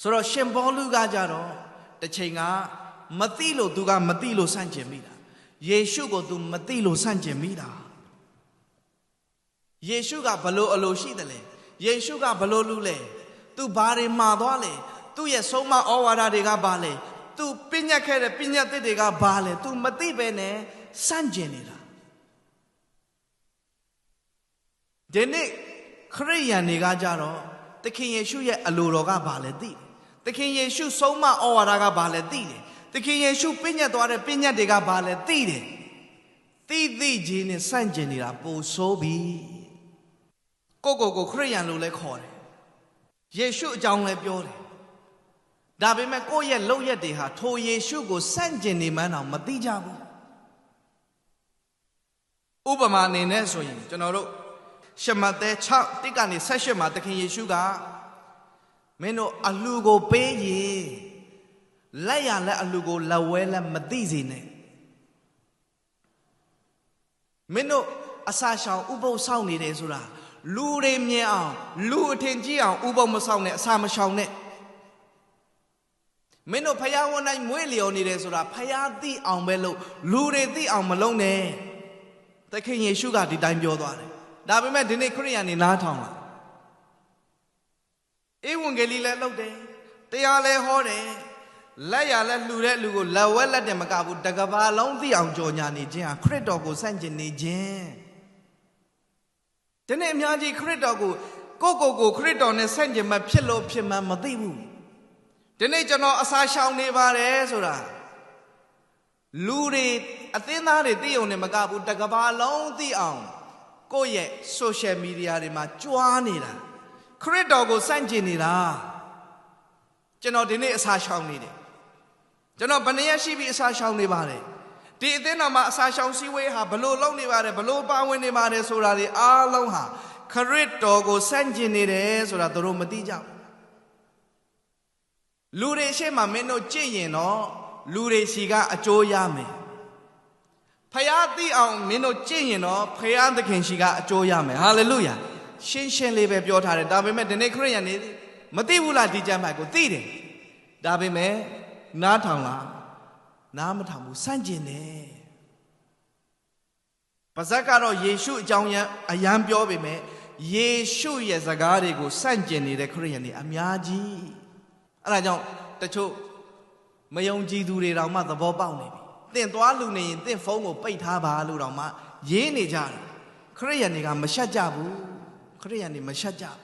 ဆိုတော့ရှင်ဘောလူကကြတော့တစ်ချိန်ကမသိလို့သူကမသိလို့ဆန့်ကျင်မိတာယေရှုကိုသူမသိလို့ဆန့်ကျင်မိတာယေရှုကဘလို့အလိုရှိတယ်လဲယေရှုကဘလို့လူလဲသူဘာတွေမှာသွားလဲသူ့ရဲ့ဆုံးမဩဝါဒတွေကဘာလဲသူပညတ်ခဲ့တဲ့ပညတ်သစ်တွေကဘာလဲသူမသိပဲနဲ့ဆန့်ကျင်နေတာဒီနေ့ခရိယန်တွေကကြတော့သခင်ယေရှုရဲ့အလိုတော်ကဘာလဲသိတယ် သခင်ယေရှုဆုံးမဩဝါဒကဘာလဲသိတယ်သခင်ယေရှုပညတ်သွားတဲ့ပညတ်တွေကဘာလဲသိတယ်သိသိချင်းနဲ့ဆန့်ကျင်နေတာပိုဆိုးပြီကိုကိုကိုခရိယန်လို့လည်းခေါ်တယ်ယေရှုအကြောင်းလည်းပြောတယ်ဒါပေမဲ့ကိုယ့်ရဲ့လောက်ရက်တွေဟာထိုယေရှုကိုဆန့်ကျင်နေမှန်းတော့မသိကြဘူးဥပမာအနေနဲ့ဆိုရင်ကျွန်တော်တို့ရှမသက်6တိကနေ18မှာသခင်ယေရှုက မင်းတို့အလှကိုပေးရင်လက်ရလက်အလှကိုလက်ဝဲလက်မသိစေနဲ့မင်းတို့အစာရှောင်ဥပုပ်ဆောင်နေတယ်ဆိုတာလူတွေမြင်အောင်လူအထင်ကြီးအောင်ဥပုပ်မဆောင်နဲ့အစာမရှောင်နဲ့မင်းတို့ဖယားဝန်တိုင်းမွေးလျော်နေတယ်ဆိုတာဖယားသိအောင်ပဲလို့လူတွေသိအောင်မလုပ်နဲ့သခင်ယေရှုကဒီတိုင်းပြောသွားတယ်ဒါပေမဲ့ဒီနေ့ခရိယန်နေနားထောင်လာ ဧဝံဂေလိလည်းလုပ်တယ်တရားလည်းဟောတယ်လက်ရလည်းလှူတဲ့လူကိုလက်ဝဲလက်တယ်မကဘူးတကဘာလုံးသိအောင်ကြော်ညာနေခြင်းဟာခရစ်တော်ကိုဆန့်ကျင်နေခြင်းဒီနေ့အများကြီးခရစ်တော်ကိုကိုကိုကိုခရစ်တော်နဲ့ဆန့်ကျင်မှဖြစ်လို့ဖြစ်မှမသိဘူးဒီနေ့ကျွန်တော်အစာရှောင်နေပါတယ်ဆိုတာလူတွေအသင်းသားတွေသိုံနဲ့မကဘူးတကဘာလုံးသိအောင်ကိုယ့်ရဲ့ social media တွေမှာကြွားနေတာ ခရစ်တော်ကိုစန့်ကျင်နေတာကျွန်တော်ဒီနေ့အစာရှောင်နေတယ်ကျွန်တော်ဘယ်နှရက်ရှိပြီအစာရှောင်နေပါတယ်ဒီအသင်းတော်မှာအစာရှောင်စည်းဝေးဟာဘလို့လုပ်နေပါတယ်ဘလို့ပါဝင်နေပါတယ်ဆိုတာတွေအားလုံးဟာခရစ်တော်ကိုစန့်ကျင်နေတယ်ဆိုတာသူတို့မသိကြဘူးလူတွေရှေ့မှာမင်းတို့ကြင့်ရင်တော့လူတွေစီကအကျိုးရမယ်ဖယားသိအောင်မင်းတို့ကြင့်ရင်တော့ဖယားသခင်ရှိကအကျိုးရမယ်ဟာလေလုယာ ရှင်းရှင်းလေးပဲပြောထားတယ်ဒါပေမဲ့ဒီနေ့ခရစ်ယာန်နေမသိဘူးလားဒီကျမ်းပိုက်ကိုသိတယ်ဒါပေမဲ့နားထောင်လားနားမထောင်ဘူးစန့်ကျင်တယ်ပါဇက်ကတော့ယေရှုအကြောင်းရန်အရန်ပြောပေမဲ့ယေရှုရဲ့စကားတွေကိုစန့်ကျင်နေတဲ့ခရစ်ယာန်တွေအများကြီးအဲ့ဒါကြောင့်တချို့မယုံကြည်သူတွေတောင်မှသဘောပေါက်နေပြီ။သင်သွားလူနေရင်သင်ဖုန်းကိုပိတ်ထားပါလို့တောင်မှရေးနေကြတယ်။ခရိယန်တွေကမရှက်ကြဘူး။ခ ရိယန်တွေမရှက်ကြဘူး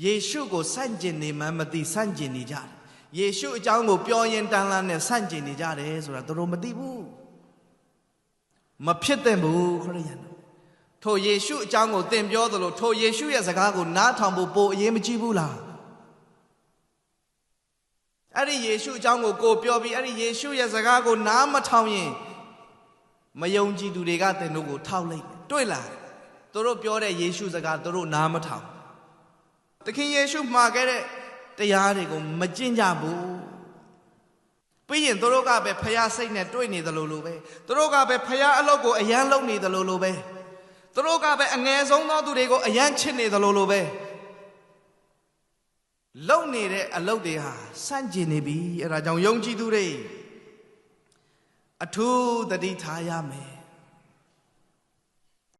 ။ယေရှုကိုဆန့်ကျင်နေမှမသိဆန့်ကျင်နေကြတယ်။ယေရှုအကြောင်းကိုပြောရင်တန်လန်းနဲ့ဆန့်ကျင်နေကြတယ်ဆိုတာသူတို့မသိဘူး။မဖြစ်တဲ့ဘူးခရိယန်တို့။ထိုယေရှုအကြောင်းကိုသင်ပြောသလိုထိုယေရှုရဲ့စကားကိုနားထောင်ဖို့ပိုအရေးမကြီးဘူးလား။အဲ့ဒီယေရှုအကြောင်းကိုကိုပြောပြီးအဲ့ဒီယေရှုရဲ့စကားကိုနားမထောင်ရင်မယုံကြည်သူတွေကသင်တို့ကိုထောက်လိုက်တယ်တွေ့လား သူတို့ပြောတဲ့ယေရှုစကားသူတို့နားမထောင်သခင်ယေရှုမှာခဲ့တဲ့တရားတွေကိုမကျင့်ကြဘူးပြီးရင်သူတို့ကပဲဖျားစိတ်နဲ့တွေ့နေတယ်လို့လို့ပဲသူတို့ကပဲဖျားအလုပ်ကိုအယမ်းလုပ်နေတယ်လို့လို့ပဲသူတို့ကပဲအငယ်ဆုံးသောသူတွေကိုအယမ်းချစ်နေတယ်လို့လို့ပဲလုံနေတဲ့အလုပ်တွေဟာစန့်ကျင်နေပြီအဲ့ဒါကြောင့်ယုံကြည်သူတွေအထူးတတိထားရမယ်